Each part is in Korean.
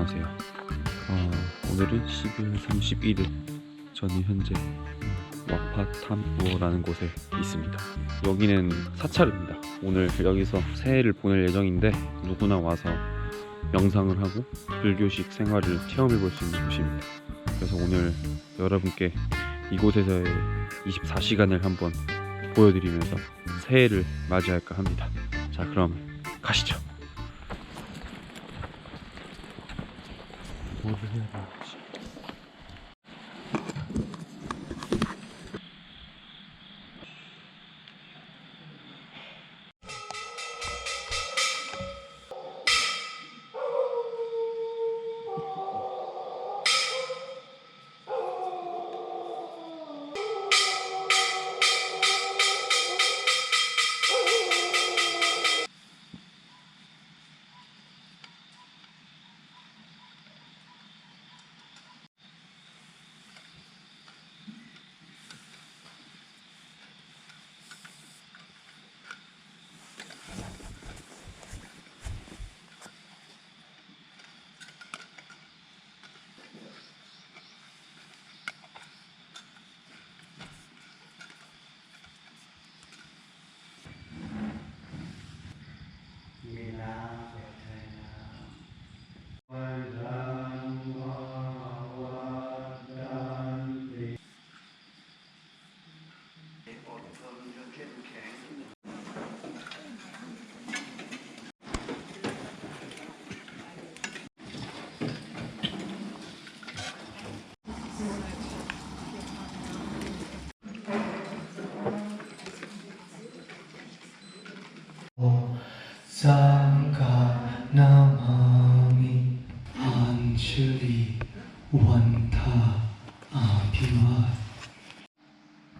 안녕하세요. 어, 오늘은 12월 31일. 저는 현재 와파탐부어라는 곳에 있습니다. 여기는 사찰입니다. 오늘 여기서 새해를 보낼 예정인데 누구나 와서 명상을 하고 불교식 생활을 체험해 볼 수 있는 곳입니다. 그래서 오늘 여러분께 이곳에서의 24시간을 한번 보여드리면서 새해를 맞이할까 합니다. 자, 그럼 가시죠. 뭐를 해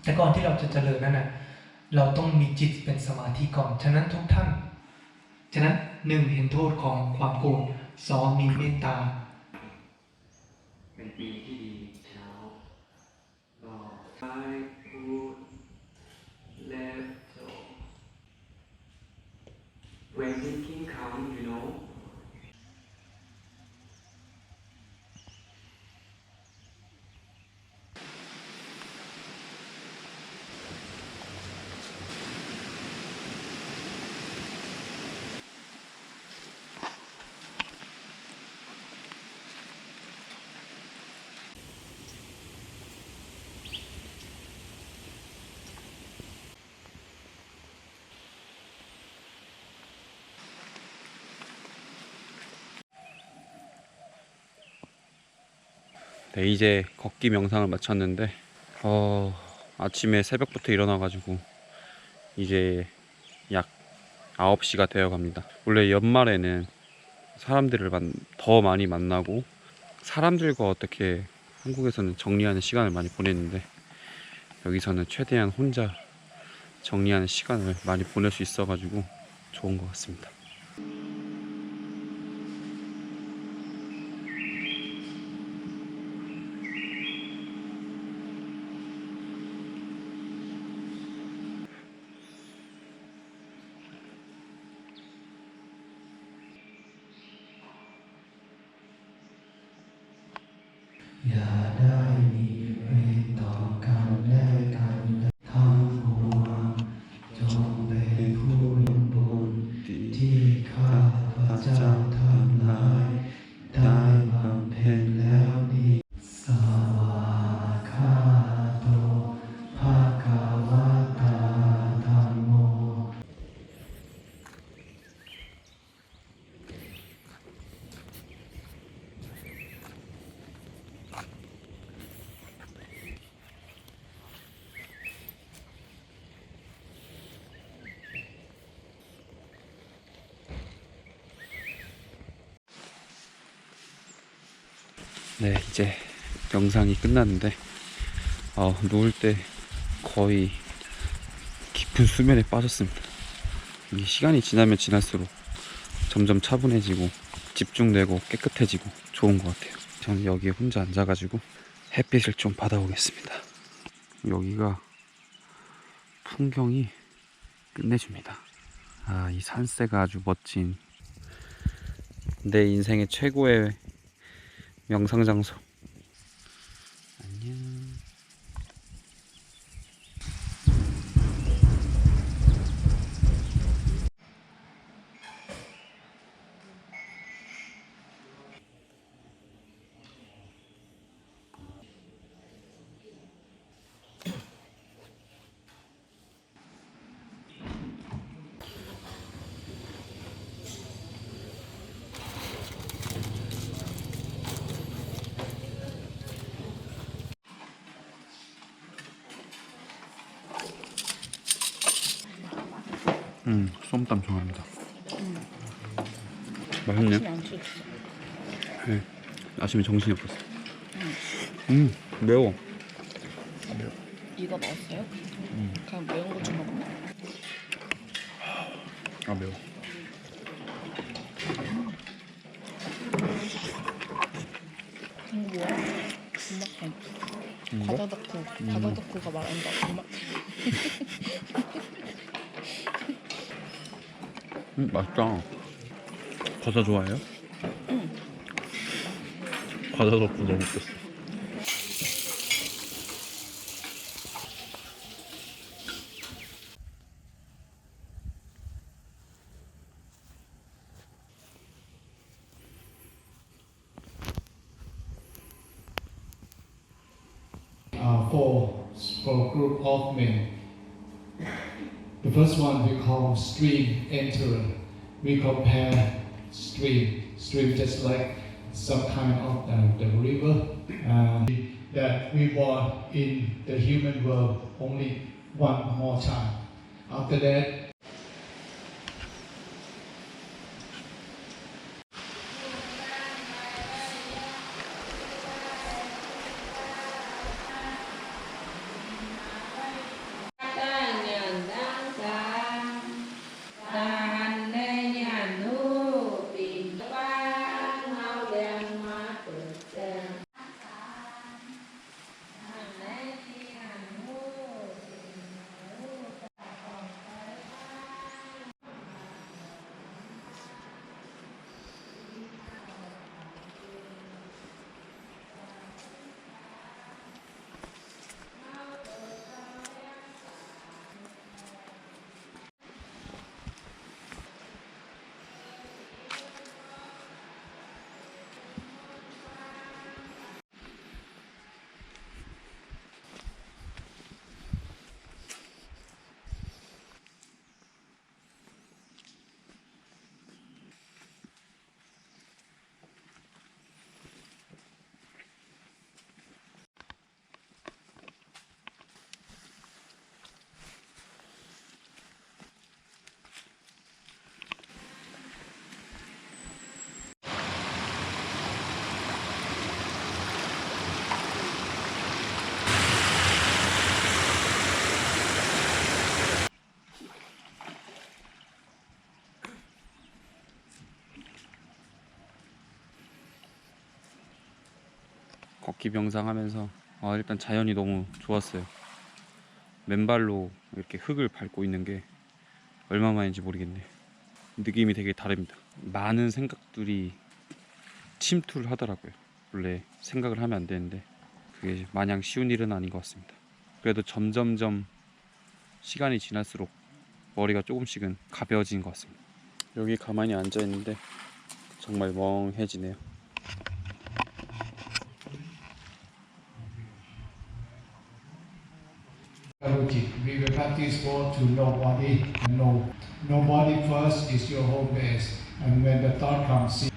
แต่ก่อนที่เราจะเจริญนั้นนะ เราต้องมีจิตเป็นสมาธิก่อน ฉะนั้นทุกท่าน ฉะนั้นหนึ่งเห็นโทษของความโกรธสองมีเมตตา เป็นปีที่ดีเช้าก็ซ้ายพูด left so when thinking count you know 네, 이제 걷기 명상을 마쳤는데 어, 아침에 새벽부터 일어나가지고 이제 약 9시가 되어 갑니다. 원래 연말에는 사람들을 만, 더 많이 만나고 사람들과 어떻게 한국에서는 정리하는 시간을 많이 보냈는데 여기서는 최대한 혼자 정리하는 시간을 많이 보낼 수 있어 가지고 좋은 것 같습니다. 네, 이제 영상이 끝났는데 어, 누울 때 거의 깊은 수면에 빠졌습니다. 이 시간이 지나면 지날수록 점점 차분해지고 집중되고 깨끗해지고 좋은 것 같아요. 저는 여기에 혼자 앉아가지고 햇빛을 좀 받아오겠습니다. 여기가 풍경이 끝내줍니다. 아, 이 산세가 아주 멋진 내 인생의 최고의 명상 장소. 쏨땀 좋아합니다. 맛있네. 안 치. 네. 아침에 정신이 없었어. 음, 매워. 이거 먹었어요? 그냥 매운 거 좀 먹나? 아, 매워. 이거 뭐야? 군막햄. 음, 뭐? 바다덕후. 바다덕후가 말하는 거 군막. 음, 맛있다. 과자 좋아해요? 응. 과자 덕후 너무 웃겼어. for for group of men. The first one we call stream enterer. We compare stream, stream just like some kind of uh, the river uh, that we born in the human world only one more time. After that, 걷기 명상 하면서 아, 일단 자연이 너무 좋았어요. 맨발로 이렇게 흙을 밟고 있는 게 얼마만인지 모르겠네. 느낌이 되게 다릅니다. 많은 생각들이 침투를 하더라고요. 원래 생각을 하면 안 되는데 그게 마냥 쉬운 일은 아닌 것 같습니다. 그래도 점점점 시간이 지날수록 머리가 조금씩은 가벼워지는 것 같습니다. 여기 가만히 앉아 있는데 정말 멍해지네요. We will practice for to know body and know. Know body first is your home base. And when the thought comes in,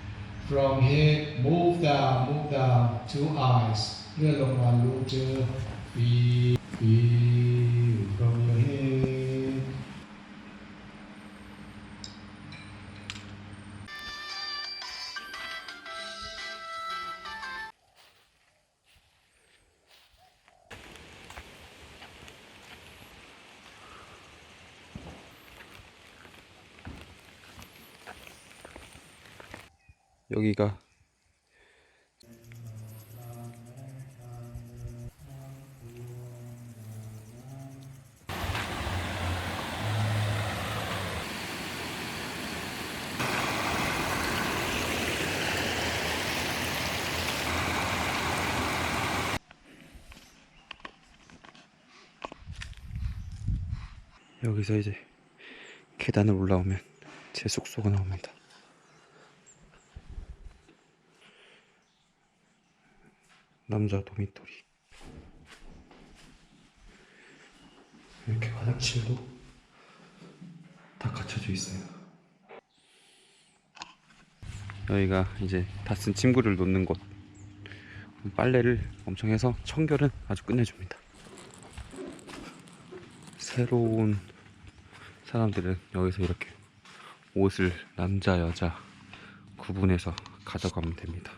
from here, move down, move down to eyes. เลื่อนลงมารู้เจอ feel feel 여기가 여기서 이제 계단을 올라오면 제 숙소가 나옵니다. 남자 도미토리. 이렇게 화장실도 다 갖춰져 있어요. 여기가 이제 다 쓴 침구를 놓는 곳. 빨래를 엄청 해서 청결은 아주 끝내줍니다. 새로운 사람들은 여기서 이렇게 옷을 남자 여자 구분해서 가져가면 됩니다.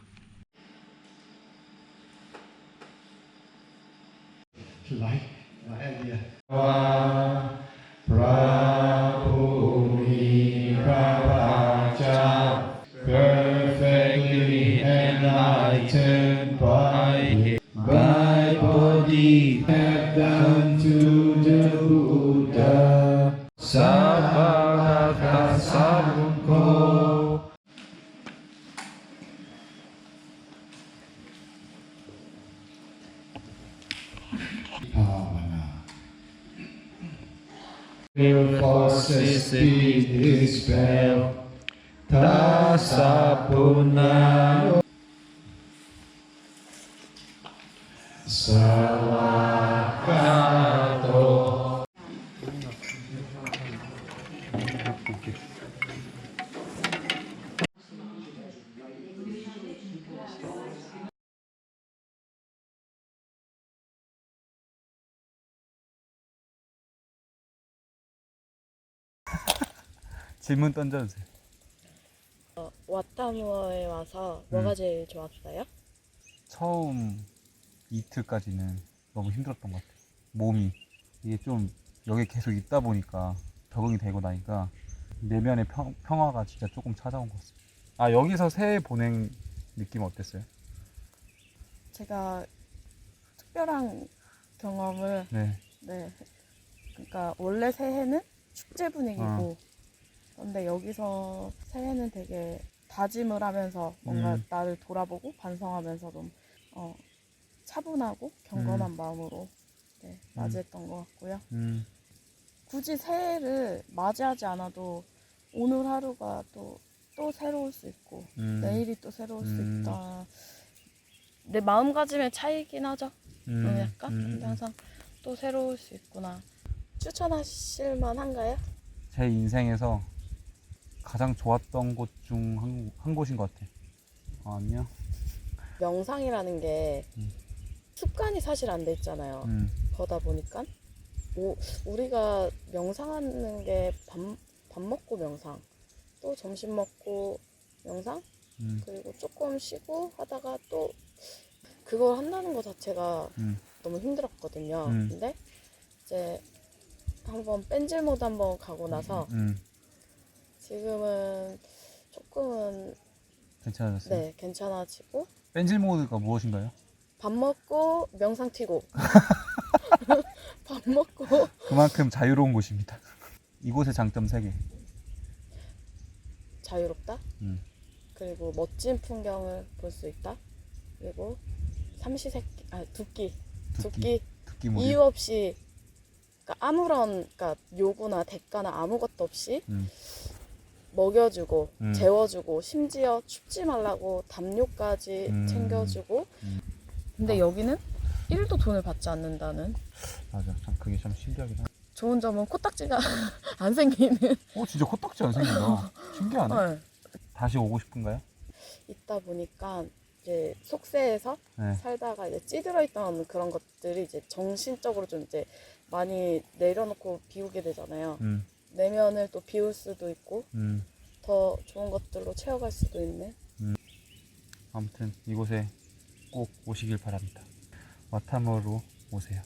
you like, my idea. Perfectly enlightened by body have done to the Buddha. Sabha recebiste, Taça tá nada. 질문 던져주세요. 어, 와타무어에 와서 뭐가 음. 제일 좋았어요? 처음 이틀까지는 너무 힘들었던 것 같아요. 몸이 이게 좀 여기 계속 있다 보니까 적응이 되고 나니까 내면의 평, 평화가 진짜 조금 찾아온 것 같습니다. 아 여기서 새해 보낸 느낌 어땠어요? 제가 특별한 경험을 네. 네 그러니까 원래 새해는 축제 분위기고 근데 여기서 새해는 되게 다짐을 하면서 뭔가 음. 나를 돌아보고 반성하면서 좀 어, 차분하고 경건한 음. 마음으로 네, 맞이했던 것 같고요. 음, 굳이 새해를 맞이하지 않아도 오늘 하루가 또, 또 새로울 수 있고 음, 내일이 또 새로울 음. 수 있다. 내 마음가짐의 차이긴 하죠. 음, 음, 약간 음, 근데 음. 항상 또 새로울 수 있구나. 추천하실 만한가요? 제 인생에서 가장 좋았던 곳 중 한 한 곳인 것 같아. 아, 아니요. 명상이라는 게 음. 습관이 사실 안 돼 있잖아요. 음, 그러다 보니까 오, 우리가 명상하는 게밥 밥 먹고 명상, 또 점심 먹고 명상, 음, 그리고 조금 쉬고 하다가 또 그걸 한다는 것 자체가 음, 너무 힘들었거든요. 음. 근데 이제 한번 뺀질 모드 한번 가고 나서 음, 지금은 조금은 괜찮았어요. 네 괜찮아지고 뺀질 모드가 무엇인가요? 밥 먹고 명상 튀고 밥 먹고 그만큼 자유로운 곳입니다. 이곳의 장점 3개. 자유롭다. 음. 그리고 멋진 풍경을 볼 수 있다. 그리고 삼시세끼 아 두끼 두끼 모드. 이유 없이 그러니까 아무런 그러니까 요구나 대가나 아무것도 없이 음. 먹여주고 음. 재워주고 심지어 춥지 말라고 담요까지 음. 챙겨주고 음. 근데 여기는 1도 돈을 받지 않는다는 맞아. 참 그게 참 신기하긴 하다. 좋은 점은 코딱지가 안 생기는 어, 진짜 코딱지 안 생긴다. 신기하네. 네. 다시 오고 싶은가요? 있다 보니까 이제 속세에서 네. 살다가 이제 찌들어 있던 그런 것들이 이제 정신적으로 좀 이제 많이 내려놓고 비우게 되잖아요. 음, 내면을 또 비울 수도 있고 음. 더 좋은 것들로 채워갈 수도 있는 아무튼 이곳에 꼭 오시길 바랍니다. 와타모로 오세요.